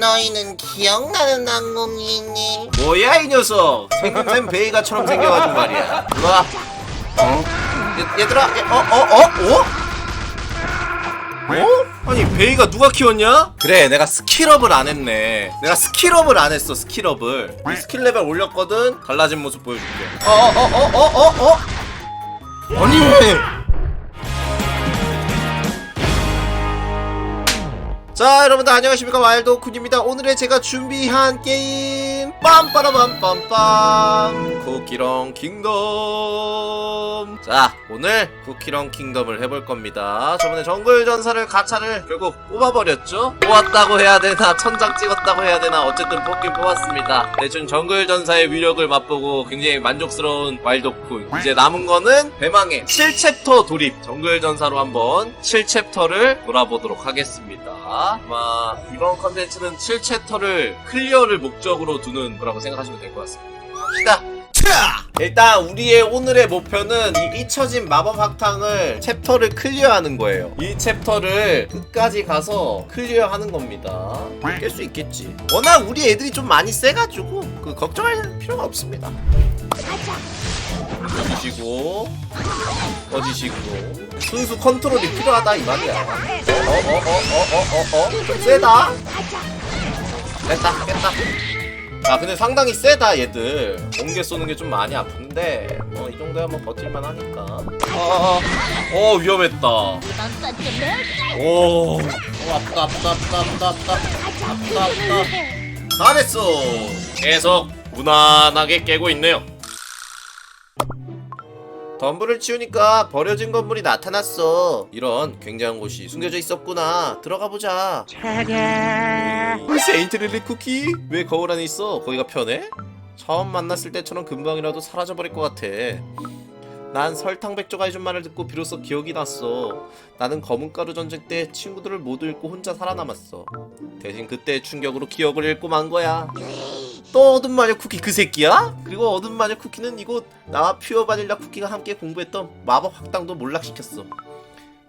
너희는 기억나는 악몽이니? 뭐야 이 녀석 생김새는 베이가처럼 생겨가지고 말이야 일로와 어? 얘, 얘들아 얘, 어? 어? 어? 어? 어? 아니 베이가 누가 키웠냐? 그래 내가 스킬업을 안 했네 내가 스킬업을 안 했어 스킬업을 이 스킬 레벨 올렸거든 달라진 모습 보여줄게 어어어어어어 어, 어, 어? 아니 자 여러분들 안녕하십니까? 와일드오쿤입니다. 오늘의 제가 준비한 게임 빰빠라밤빰빰 쿠키런 킹덤. 자 오늘 쿠키런 킹덤을 해볼 겁니다. 저번에 정글 전사를 가차를 결국 뽑아버렸죠? 뽑았다고 해야 되나 천장 찍었다고 해야 되나 어쨌든 뽑긴 뽑았습니다. 대충 정글 전사의 위력을 맛보고 굉장히 만족스러운 와일드오쿤. 이제 남은 거는 대망의 7챕터 돌입. 정글 전사로 한번 7챕터를 돌아보도록 하겠습니다. 아마 이번 컨텐츠는 7챕터를 클리어를 목적으로 두는 거라고 생각하시면 될 것 같습니다 갑시다 일단 우리의 오늘의 목표는 이 잊혀진 마법 학탕을 챕터를 클리어하는 거예요. 이 챕터를 끝까지 가서 클리어하는 겁니다. 깰 수 있겠지. 워낙 우리 애들이 좀 많이 세가지고 그 걱정할 필요가 없습니다. 꺼지시고 꺼지시고 순수 컨트롤이 필요하다 이 말이야. 어어어어어어어 좀 세다. 깼다 깼다. 아 근데 상당히 세다 얘들. 옹개 쏘는 게 좀 많이 아픈데 뭐 이 정도야 뭐 버틸만 하니까. 어어 어, 위험했다. 오 어, 아프다 아프다 아프다 아프다 아프다 아프다 아프다 잘했어. 계속 무난하게 깨고 있네요. 덤불을 치우니까 버려진 건물이 나타났어. 이런 굉장한 곳이 숨겨져 있었구나. 들어가 보자. 음, 세인트 릴리 쿠키? 왜 거울 안에 있어? 거기가 편해? 처음 만났을 때처럼 금방이라도 사라져버릴 것 같아. 난 설탕 백조 아이존말을 듣고 비로소 기억이 났어. 나는 검은가루 전쟁 때 친구들을 모두 잃고 혼자 살아남았어. 대신 그때의 충격으로 기억을 잃고 만 거야. 또 어둠 마녀 쿠키 그 새끼야? 그리고 어둠 마녀 쿠키는 이곳 나와 퓨어 바닐라 쿠키가 함께 공부했던 마법 학당도 몰락시켰어.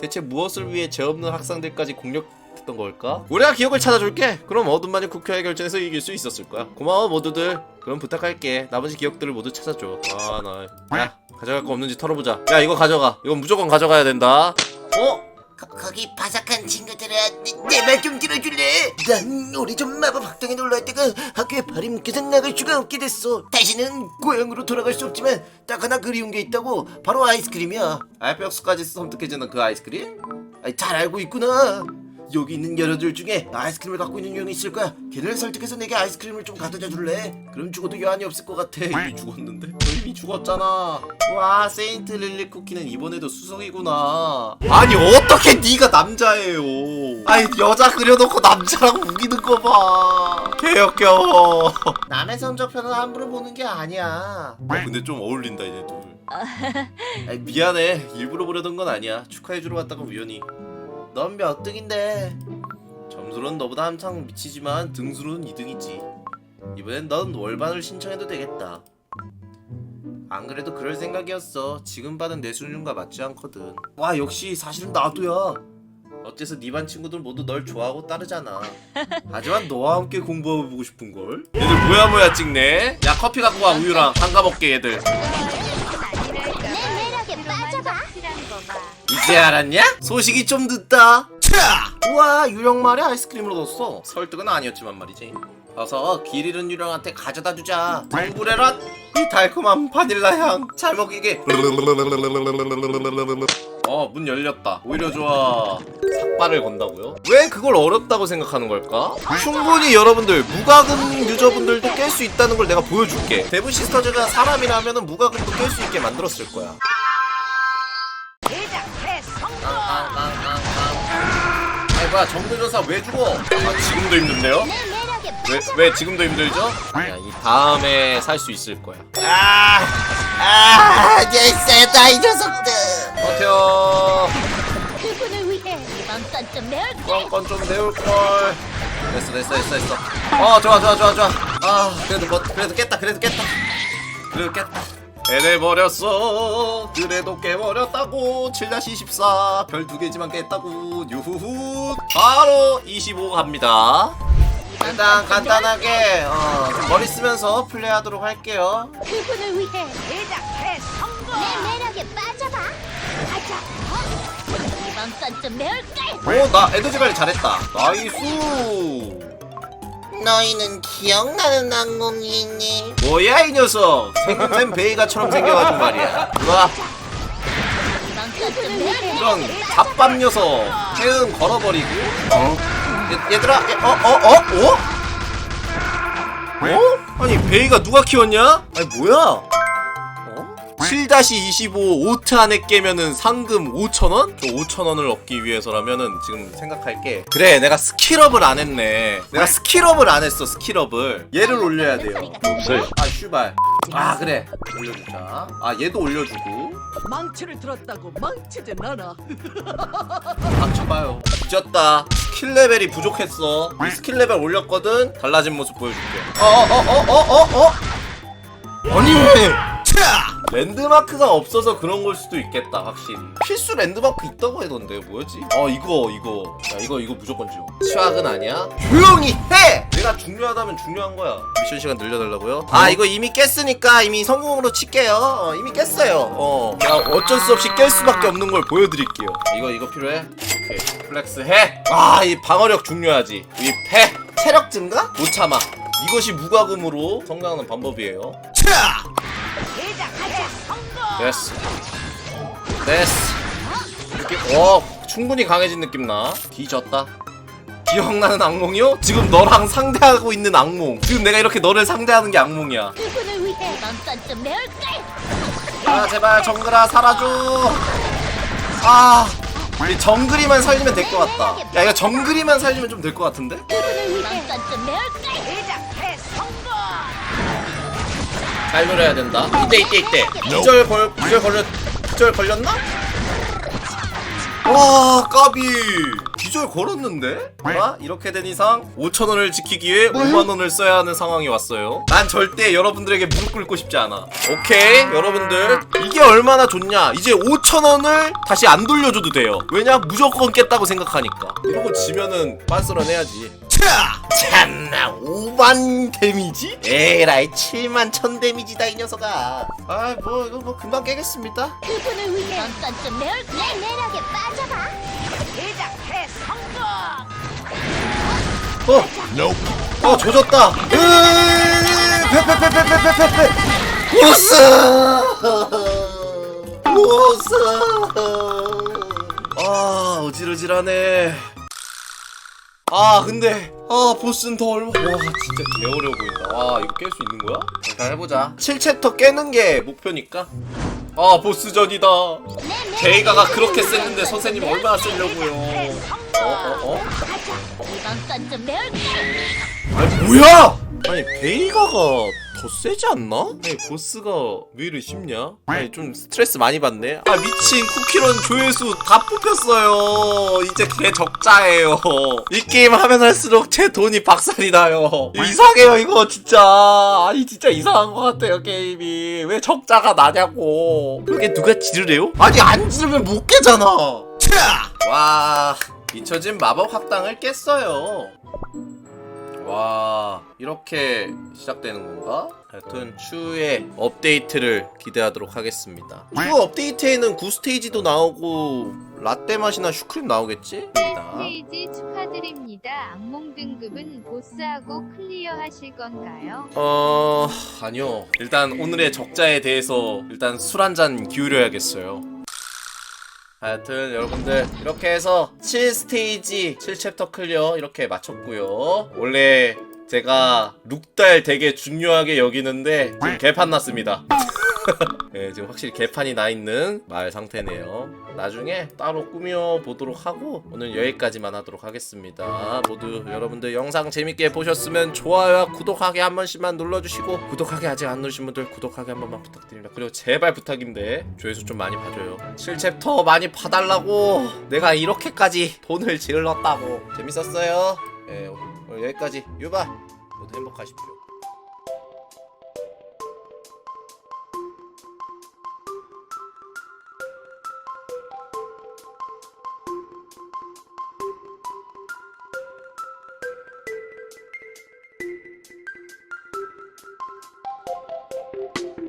대체 무엇을 위해 죄 없는 학생들까지 공격 했던 걸까? 우리가 기억을 찾아줄게. 그럼 어둠만의 국회의 결전에서 이길 수 있었을 거야. 고마워 모두들. 그럼 부탁할게. 나머지 기억들을 모두 찾아줘. 아 나. 야 가져갈 거 없는지 털어보자. 야 이거 가져가. 이건 무조건 가져가야 된다. 어? 거, 거기 바삭한 친구들아 내 말 좀 들어줄래? 난 오래전 마법 학당에 놀러왔다가 학교에 발이 묶여서 나갈 수가 없게 됐어 다시는 고향으로 돌아갈 수 없지만 딱 하나 그리운 게 있다고 바로 아이스크림이야 알백수까지 선택해주는 그 아이스크림? 아이, 잘 알고 있구나 여기 있는 여자들 중에 아이스크림을 갖고 있는 유형이 있을 거야 걔네를 설득해서 내게 아이스크림을 좀 가져다 줄래? 그럼 죽어도 여한이 없을 것 같아 이미 죽었는데? 이미 죽었잖아. 와 세인트 릴리 쿠키는 이번에도 수석이구나. 아니 어떻게 네가 남자예요? 아니 여자 그려놓고 남자라고 우기는 거 봐. 개역겨워. 남의 성적표는 함부로 보는 게 아니야 어, 근데 좀 어울린다 얘네 둘. 아이, 미안해 일부러 그러던 건 아니야 축하해주러 갔다가 우연히 넌 몇 등인데? 점수로는 너보다 한창 미치지만 등수로는 2등이지. 이번엔 넌 월반을 신청해도 되겠다. 안 그래도 그럴 생각이었어. 지금 받은 내 수준과 맞지 않거든. 와 역시 사실은 나도야. 어째서 네 반 친구들 모두 널 좋아하고 따르잖아. 하지만 너와 함께 공부해보고 싶은 걸? 얘들 뭐야 뭐야 찍네? 야 커피 갖고 와 우유랑. 담가 먹게 얘들 내 매력에 빠져봐. 이제 알았냐? 소식이 좀 늦다. 차! 우와 유령 말에 아이스크림을 얻었어. 설득은 아니었지만 말이지. 어서 길 잃은 유령한테 가져다 주자. 동굴에란 이 달콤한 바닐라 향. 잘 먹이게. 어 문 열렸다. 오히려 좋아. 삭발을 건다고요? 왜 그걸 어렵다고 생각하는 걸까? 충분히 여러분들 무과금 유저분들도 깰 수 있다는 걸 내가 보여줄게. 데브 시스터즈가 사람이라면 무과금도 깰 수 있게 만들었을 거야. 뭐야 정글조사 왜 죽어? 아 지금도 힘든데요? 왜, 왜 지금도 힘들죠? 야, 이 다음에 살 수 있을 거야. 아, 아, 예세다 이 녀석들. 버텨. 그분을 위해 이번 건좀 건좀 내올 걸. 됐어, 됐어, 됐어, 됐어. 어, 좋아, 좋아, 좋아, 좋아. 아, 그래도 버, 그래도 깼다, 그래도 깼다. 그래도 깼다. 해내버렸어. 그래도 깨버렸다고. 7-24. 별 두 개지만 깼다고. 유후후. 바로 25 갑니다. 일단 간단하게 어, 좀 머리 쓰면서 플레이하도록 할게요. 그분을 위해 제작해 성공 내 매력에 빠져봐 가자 어? 이번 건 좀 매울까? 오, 나 에너지 관리 잘했다. 나이스. 너희는 기억나는 악몽이니? 뭐야 이 녀석 생긴 베이가처럼 생겨가지고 말이야. 와? 이런 잡밥 녀석 태응 걸어버리고. 어? 얘, 얘들아, 얘, 어, 어, 어, 어? 어? 아니 베이가 누가 키웠냐? 아니 뭐야? 어? 7-25 오트 안에 깨면은 상금 5천원? 저 5천원을 얻기 위해서라면은 지금 생각할게 그래 내가 스킬업을 안 했네. 내가 스킬업을 안 했어 스킬업을. 얘를 올려야 돼요. 없어요. 아 슈발. 아 그래. 올려주자. 아 얘도 올려주고. 망치를 들었다고 망치진 않아. 닥쳐봐요. 뒤졌다. 스킬 레벨이 부족했어. 이 스킬 레벨 올렸거든? 달라진 모습 보여줄게. 어어어어어어? 어, 아니 차! 랜드마크가 없어서 그런 걸 수도 있겠다 확실히 필수 랜드마크 있다고 해던데 뭐였지? 어 이거 이거 야 이거 이거 무조건 지워 치확은 아니야? 조용히 해! 내가 중요하다면 중요한 거야 미션 시간 늘려달라고요? 아 이거 이미 깼으니까 이미 성공으로 칠게요 어, 이미 깼어요 어 내가 어쩔 수 없이 깰 수밖에 없는 걸 보여드릴게요 이거 이거 필요해? 오케이 플렉스 해! 아 이 방어력 중요하지 입해! 체력 증가? 못 참아 이것이 무과금으로 성장하는 방법이에요 차! 됐어. 됐어. 느낌 어 충분히 강해진 느낌 나. 뒤졌다. 기억나는 악몽이요? 지금 너랑 상대하고 있는 악몽. 지금 내가 이렇게 너를 상대하는 게 악몽이야. 그분을 위해 건좀 매울까? 아 제발 정글아 살아줘. 아 우리 정글이만 살리면 될 것 같다. 야 이거 정글이만 살리면 좀 될 것 같은데? 그분을 위해 이번 건좀 매울까? 잘 노려야 된다. 이때 이때 이때. 기절 걸 기절 걸렸 기절 걸렸나? 와 까비. 기절 걸었는데? 아 이렇게 된 이상 5천원을 지키기 위해 5만원을 써야 하는 상황이 왔어요. 난 절대 여러분들에게 무릎 꿇고 싶지 않아. 오케이 여러분들. 이게 얼마나 좋냐? 이제 5천원을 다시 안 돌려줘도 돼요. 왜냐? 무조건 깼다고 생각하니까. 이러고 지면은 빤스런 해야지 차! 참나 5만 데미지? 에라이 7만 1000 데미지다 이 녀석아 아 뭐 이거 뭐 금방 깨겠습니다 그분을 위해 건좀 매울까? 내 매력에 빠져봐 제작해 성공 어! 어 조졌다 어지러지하네 아 근데 아 보스는 더 얼마 와 진짜 개어려워 보인다 와 이거 깰 수 있는 거야? 일단 해보자 7챕터 깨는 게 목표니까 아 보스전이다 제이가가 그렇게 셌는데 선생님 얼마나 세려고요 어? 어? 어? 이번 건좀 매울까? 아니 뭐야? 아니 베이가가 더 세지 않나? 아니 보스가 왜 이리 쉽냐? 아니 좀 스트레스 많이 받네. 아 미친 쿠키런 조회수 다 뽑혔어요. 이제 개 적자예요. 이 게임 하면 할수록 제 돈이 박살이 나요. 이상해요 이거 진짜. 아니 진짜 이상한 것 같아요 게임이. 왜 적자가 나냐고. 그게 누가 지르래요? 아니 안 지르면 못 깨잖아. 와 잊혀진 마법 학당을 깼어요. 와 이렇게 시작되는 건가? 하여튼 추후에 업데이트를 기대하도록 하겠습니다 추후 업데이트에는 구스테이지도 나오고 라떼 맛이나 슈크림 나오겠지? 스테이지 축하드립니다. 악몽 등급은 보스하고 클리어하실 건가요? 어... 아니요 일단 오늘의 적자에 대해서 일단 술 한 잔 기울여야겠어요 하여튼 여러분들 이렇게 해서 7스테이지 7챕터 클리어 이렇게 마쳤고요 원래 제가 룩달 되게 중요하게 여기는데 지금 개판 났습니다 네, 지금 확실히 개판이 나 있는 마을 상태네요. 나중에 따로 꾸며 보도록 하고 오늘 여기까지만 하도록 하겠습니다. 모두 여러분들 영상 재밌게 보셨으면 좋아요와 구독하기 한 번씩만 눌러주시고 구독하기 아직 안 누르신 분들 구독하기 한 번만 부탁드립니다. 그리고 제발 부탁인데 조회수 좀 많이 봐줘요. 7챕터 많이 봐달라고 내가 이렇게까지 돈을 질렀다고 재밌었어요. 네, 여기까지 유바 모두 행복하십시오.